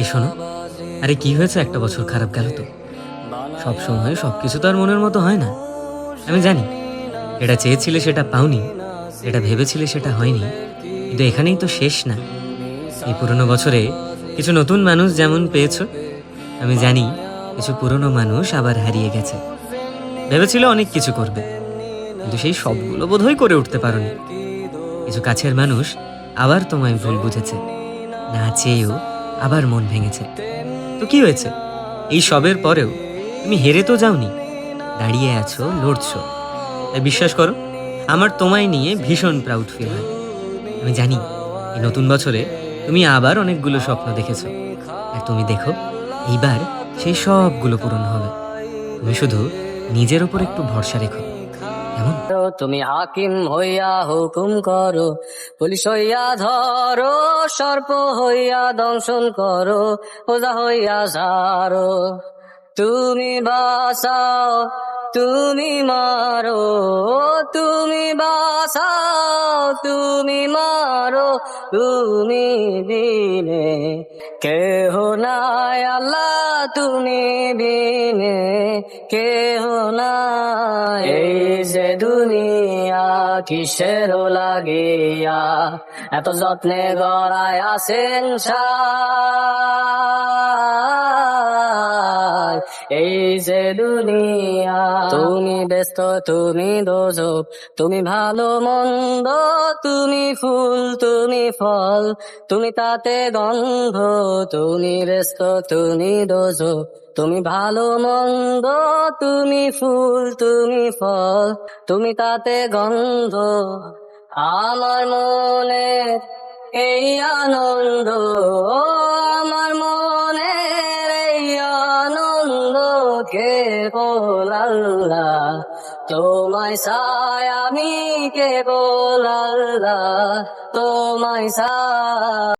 এই শোনো, আরে কি হয়েছে? একটা বছর খারাপ গেল তো। সব সময় সব কিছু তো আর মনের মতো হয় না। আমি জানি, এটা চেয়েছিলে সেটা পাওনি, এটা ভেবেছিলে সেটা হয়নি, কিন্তু এখানেই তো শেষ না। এই পুরনো বছরে কিছু নতুন মানুষ যেমন পেয়েছ, আমি জানি কিছু পুরনো মানুষ আবার হারিয়ে গেছে। ভেবেছিল অনেক কিছু করবে, কিন্তু সেই সবগুলো বোধহয় করে উঠতে পারোনি। কিছু কাছের মানুষ আবার তোমায় ভুল বুঝেছে। না চেয়েও আবার মন ভেঙেছে। তো কি হয়েছে? এই সবের পরেও তুমি হেরে তো যাওনি। দাঁড়িয়ে আছো, লড়ছো। তাই বিশ্বাস করো, আমার তোমায় নিয়ে ভীষণ প্রাউড ফিল হয়। আমি জানি, এই নতুন বছরে তুমি আবার অনেকগুলো স্বপ্ন দেখেছ। আর তুমি দেখো, এইবার সেই সবগুলো পূরণ হবে। তুমি শুধু নিজের ওপর একটু ভরসা রেখো। তুমি হাকিম হইয়া হুকুম করো, পুলিশ হইয়া ধরো, সর্প হইয়া দংশন করো ওজা হইয়া সারো তুমি বাসাও তুমি মারো, তুমি বাসাও তুমি মারো, তুমি দিনে কেহ নাই আল্লাহ, তুমি বিনে কেহ নাই। এই যে দুনিয়া কিসের লাগিয়া? এত যত্নে গড়ায় আসেন। এই যে দুনিয়া, তুমি ব্যস্ত, তুমি দোজক তুমি ভালো মন্দ, তুমি ফুল, তুমি ফল, তুমি তাতে গন্ধ, তুমি ব্যস্ত, তুমি দোজক তুমি ভালো, মন্দ, তুমি ফুল, তুমি ফল, তুমি তাতে গন্ধ। আমার মনে এই আনন্দ আমার মনে এই আনন্দ কে তোমায় সায় আমি কে আল্লাহ, তোমায় সায়